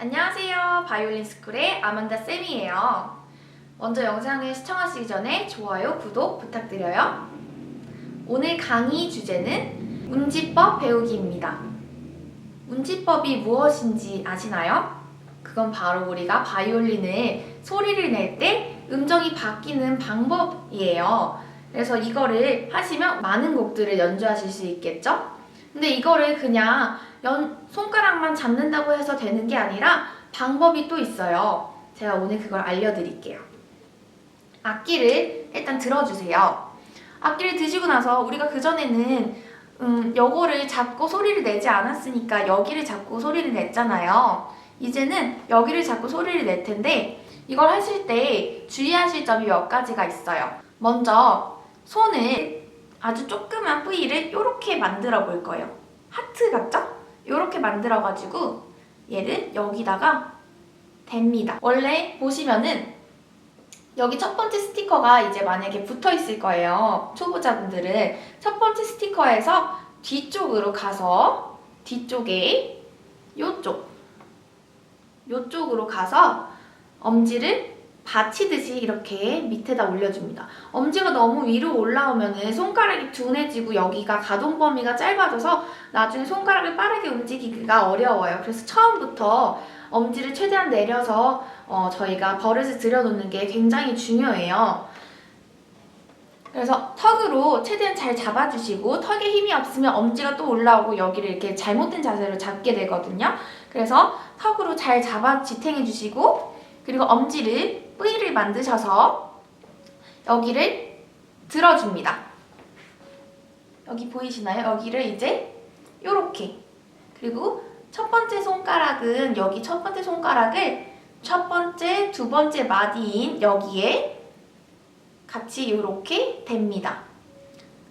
안녕하세요. 바이올린 스쿨의 아만다 쌤이에요. 먼저 영상을 시청하시기 전에 좋아요, 구독 부탁드려요. 오늘 강의 주제는 운지법 배우기입니다. 운지법이 무엇인지 아시나요? 그건 바로 우리가 바이올린을 소리를 낼 때 음정이 바뀌는 방법이에요. 그래서 이거를 하시면 많은 곡들을 연주하실 수 있겠죠? 근데 이거를 그냥 연, 손가락만 잡는다고 해서 되는 게 아니라 방법이 또 있어요. 제가 오늘 그걸 알려드릴게요. 악기를 일단 들어주세요. 악기를 드시고 나서 우리가 그전에는 음, 요거를 잡고 소리를 내지 않았으니까 여기를 잡고 소리를 냈잖아요. 이제는 여기를 잡고 소리를 낼 텐데 이걸 하실 때 주의하실 점이 몇 가지가 있어요. 먼저 손을 아주 조그만 뿌이를 이렇게 만들어 볼 거예요. 하트 같죠? 이렇게 만들어 가지고 얘를 여기다가 댑니다. 원래 보시면은 여기 첫 번째 스티커가 이제 만약에 붙어 있을 거예요. 초보자분들은 첫 번째 스티커에서 뒤쪽으로 가서 뒤쪽에 요쪽 요쪽으로 가서 엄지를 받치듯이 이렇게 밑에다 올려줍니다. 엄지가 너무 위로 올라오면은 손가락이 둔해지고 여기가 가동 범위가 짧아져서 나중에 손가락을 빠르게 움직이기가 어려워요. 그래서 처음부터 엄지를 최대한 내려서 어, 저희가 버릇을 들여놓는 게 굉장히 중요해요. 그래서 턱으로 최대한 잘 잡아주시고 턱에 힘이 없으면 엄지가 또 올라오고 여기를 이렇게 잘못된 자세로 잡게 되거든요. 그래서 턱으로 잘 잡아 지탱해 주시고 그리고 엄지를 V를 만드셔서 여기를 들어줍니다. 여기 보이시나요? 여기를 이제 요렇게 그리고 첫 번째 손가락은 여기 첫 번째 손가락을 첫 번째, 두 번째 마디인 여기에 같이 요렇게 댑니다.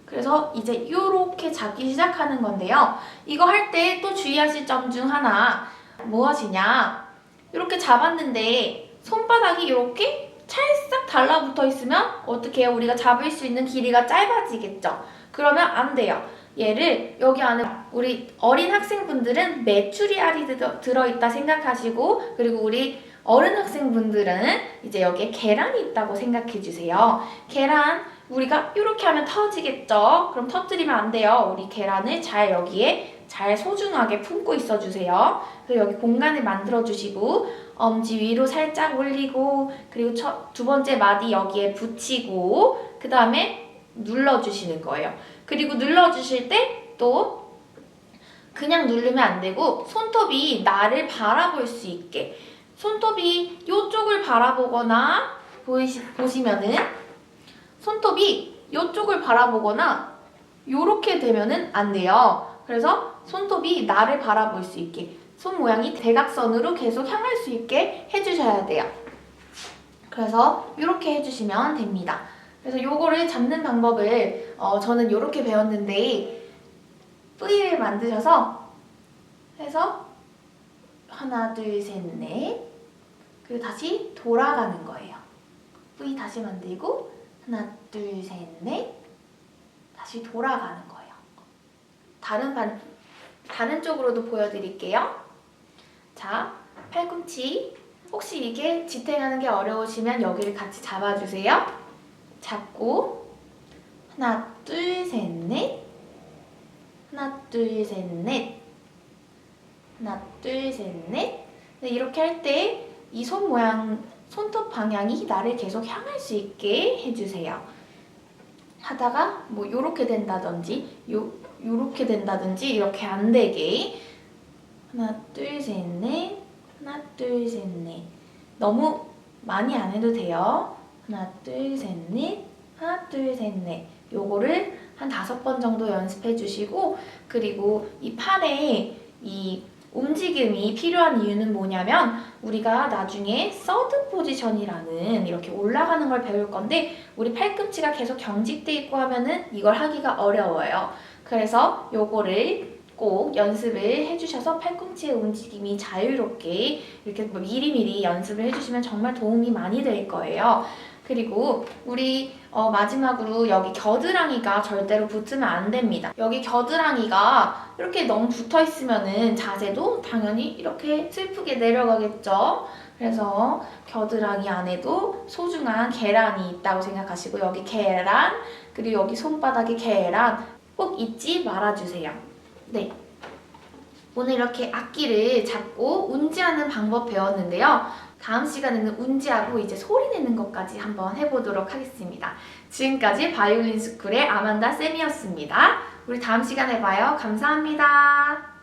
그래서 이제 요렇게 잡기 시작하는 건데요. 이거 할 때 또 주의하실 점 중 하나 무엇이냐? 이렇게 잡았는데 손바닥이 이렇게 찰싹 달라붙어 있으면 어떻게 해요? 우리가 잡을 수 있는 길이가 짧아지겠죠? 그러면 안 돼요. 얘를 여기 안에 우리 어린 학생분들은 메추리알이 들어- 들어있다 생각하시고 그리고 우리 어른 학생분들은 이제 여기에 계란이 있다고 생각해 주세요. 계란 우리가 이렇게 하면 터지겠죠? 그럼 터뜨리면 안 돼요. 우리 계란을 잘 여기에 잘 소중하게 품고 있어 주세요. 그래서 여기 공간을 만들어 주시고 엄지 위로 살짝 올리고 그리고 첫, 두 번째 마디 여기에 붙이고 그 다음에 눌러 주시는 거예요. 그리고 눌러 주실 때 또 그냥 누르면 안 되고 손톱이 나를 바라볼 수 있게 손톱이 이쪽을 바라보거나 보이시, 보시면은 손톱이 이쪽을 바라보거나 요렇게 되면은 안 돼요. 그래서 손톱이 나를 바라볼 수 있게 손 모양이 대각선으로 계속 향할 수 있게 해주셔야 돼요. 그래서 이렇게 해주시면 됩니다. 그래서 요거를 잡는 방법을 어, 저는 이렇게 배웠는데 뿌이를 만드셔서 해서 하나 둘 셋 넷 그리고 다시 돌아가는 거예요. 뿌이 다시 만들고 하나 둘 셋 넷 다시 돌아가는 거예요. 다른 반 다른 쪽으로도 보여드릴게요. 자, 팔꿈치. 혹시 이게 지탱하는 게 어려우시면 여기를 같이 잡아주세요. 잡고 하나, 둘, 셋, 넷. 하나, 둘, 셋, 넷. 하나, 둘, 셋, 넷. 네, 이렇게 할 때 이 손 모양, 손톱 방향이 나를 계속 향할 수 있게 해주세요. 하다가 뭐 요렇게 된다든지 요 요렇게 된다든지 이렇게 안 되게. 하나 둘 셋 넷. 하나 둘 셋 넷. 너무 많이 안 해도 돼요. 하나 둘 셋 넷. 하나 둘 셋 넷. 요거를 한 다섯 번 정도 연습해 주시고 그리고 이 팔에 이 움직임이 필요한 이유는 뭐냐면 우리가 나중에 서드 포지션이라는 이렇게 올라가는 걸 배울 건데 우리 팔꿈치가 계속 경직돼 있고 하면은 이걸 하기가 어려워요. 그래서 요거를 꼭 연습을 해주셔서 팔꿈치의 움직임이 자유롭게 이렇게 뭐 미리미리 연습을 해주시면 정말 도움이 많이 될 거예요. 그리고 우리 어, 마지막으로 여기 겨드랑이가 절대로 붙으면 안 됩니다. 여기 겨드랑이가 이렇게 너무 붙어 있으면은 자세도 당연히 이렇게 슬프게 내려가겠죠. 그래서 겨드랑이 안에도 소중한 계란이 있다고 생각하시고 여기 계란 그리고 여기 손바닥에 계란 꼭 잊지 말아주세요. 네. 오늘 이렇게 악기를 잡고 운지하는 방법 배웠는데요. 다음 시간에는 운지하고 이제 소리 내는 것까지 한번 해보도록 하겠습니다. 지금까지 바이올린 스쿨의 아만다 쌤이었습니다. 우리 다음 시간에 봐요. 감사합니다.